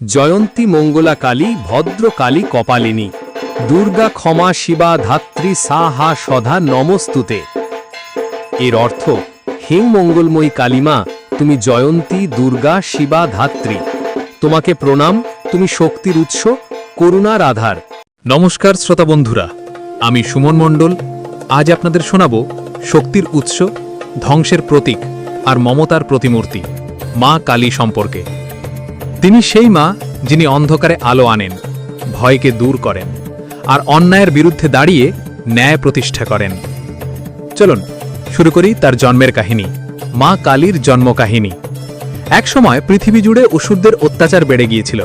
জয়ন্তী মঙ্গলা কালী ভদ্র কালী কপালিনী, দুর্গা ক্ষমা শিবা ধাত্রী সাহা সধা নমস্তুতে। এর অর্থ হে মঙ্গলময়ী কালীমা, তুমি জয়ন্তী, দুর্গা, শিবা ধাত্রী। তোমাকে প্রণাম, তুমি শক্তির উৎস, করুণার আধার। নমস্কার শ্রোতা বন্ধুরা, আমি সুমন মণ্ডল। আজ আপনাদের শোনাব শক্তির উৎস, ধ্বংসের প্রতীক আর মমতার প্রতিমূর্তি, মা কালী সম্পর্কে। তিনি সেই মা যিনি অন্ধকারে আলো আনেন, ভয়কে দূর করেন, আর অন্যায়ের বিরুদ্ধে দাঁড়িয়ে ন্যায় প্রতিষ্ঠা করেন। চলুন, শুরু করি তার জন্মের কাহিনী, মা কালীর জন্মকাহিনী। একসময় পৃথিবী জুড়ে অসুরদের অত্যাচার বেড়ে গিয়েছিল।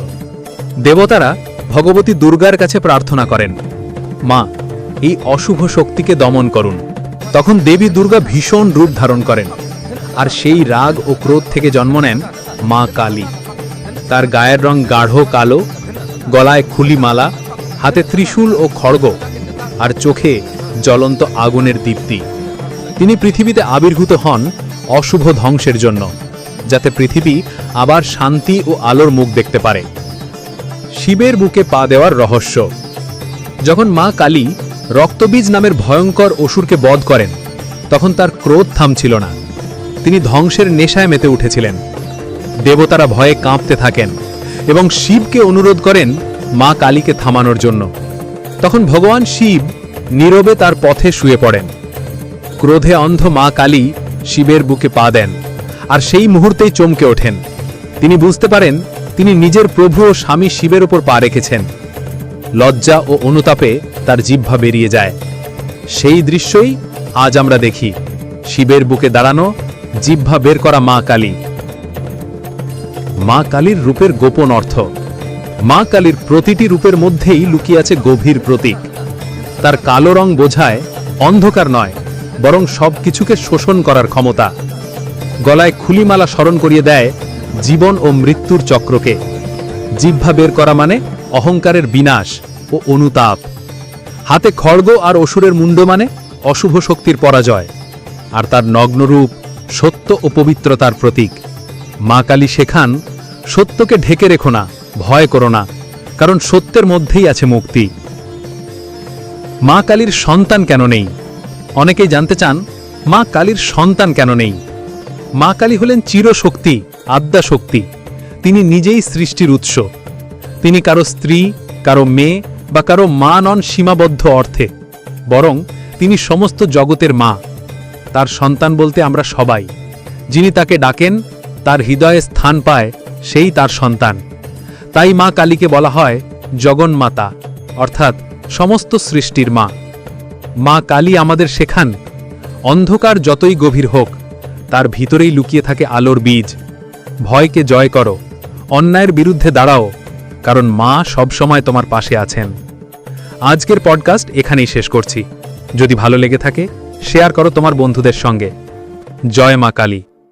দেবতারা ভগবতী দুর্গার কাছে প্রার্থনা করেন, মা, এই অশুভ শক্তিকে দমন করুন। তখন দেবী দুর্গা ভীষণ রূপ ধারণ করেন, আর সেই রাগ ও ক্রোধ থেকে জন্ম নেন মা কালী। তার গায়ের রং গাঢ় কালো, গলায় খুলি মালা হাতে ত্রিশূল ও খড়গ, আর চোখে জ্বলন্ত আগুনের দীপ্তি। তিনি পৃথিবীতে আবির্ভূত হন অশুভ ধ্বংসের জন্য, যাতে পৃথিবী আবার শান্তি ও আলোর মুখ দেখতে পারে। শিবের বুকে পা দেওয়ার রহস্য। যখন মা কালী রক্তবীজ নামের ভয়ঙ্কর অসুরকে বধ করেন, তখন তার ক্রোধ থামছিল না। তিনি ধ্বংসের নেশায় মেতে উঠেছিলেন। দেবতারা ভয়ে কাঁপতে থাকেন এবং শিবকে অনুরোধ করেন মা কালীকে থামানোর জন্য। তখন ভগবান শিব নীরবে তার পথে শুয়ে পড়েন। ক্রোধে অন্ধ মা কালী শিবের বুকে পা দেন আর সেই মুহূর্তেই চমকে ওঠেন। তিনি বুঝতে পারেন তিনি নিজের প্রভু ও স্বামী শিবের ওপর পা রেখেছেন। লজ্জা ও অনুতাপে তার জিহ্বা বেরিয়ে যায়। সেই দৃশ্যই আজ আমরা দেখি। শিবের বুকে দাঁড়ানো, জিহ্বা বের করা মা কালী। মা কালীর রূপের গোপন অর্থ। মা কালীর প্রতিটি রূপের মধ্যেই লুকিয়ে আছে গভীর প্রতীক। তার কালো রং বোঝায় অন্ধকার নয়, বরং সব কিছুকে শোষণ করার ক্ষমতা। গলায় খুলিমালা স্মরণ করিয়ে দেয় জীবন ও মৃত্যুর চক্রকে। জিহ্বা বের করা মানে অহংকারের বিনাশ ও অনুতাপ। হাতে খড়গ আর অসুরের মুন্ড মানে অশুভ শক্তির পরাজয়। আর তার নগ্নরূপ সত্য ও পবিত্রতার প্রতীক। মা কালী শেখান সত্যকে ঢেকে রেখো না, ভয় করো না, কারণ সত্যের মধ্যেই আছে মুক্তি। মা কালীর সন্তান কেন নেই? অনেকেই জানতে চান, মা কালীর সন্তান কেন নেই? মা কালী হলেন চিরশক্তি আদ্যা শক্তি তিনি নিজেই সৃষ্টির উৎস। তিনি কারও স্ত্রী, কারও মেয়ে বা কারও মা নন সীমাবদ্ধ অর্থে, বরং তিনি সমস্ত জগতের মা। তার সন্তান বলতে আমরা সবাই, যিনি তাকে ডাকেন, তার হৃদয়ে স্থান পায় সেই তার সন্তান। তাই মা কালীকে বলা হয় জগন্মাতা অর্থাৎ সমস্ত সৃষ্টির মা। মা কালী আমাদের শেখান, অন্ধকার যতই গভীর হোক, তার ভিতরেই লুকিয়ে থাকে আলোর বীজ। ভয়কে জয় করো, অন্যায়ের বিরুদ্ধে দাঁড়াও, কারণ মা সবসময় তোমার পাশে আছেন। আজকের পডকাস্ট এখানেই শেষ করছি। যদি ভালো লেগে থাকে শেয়ার করো তোমার বন্ধুদের সঙ্গে। জয় মা কালী।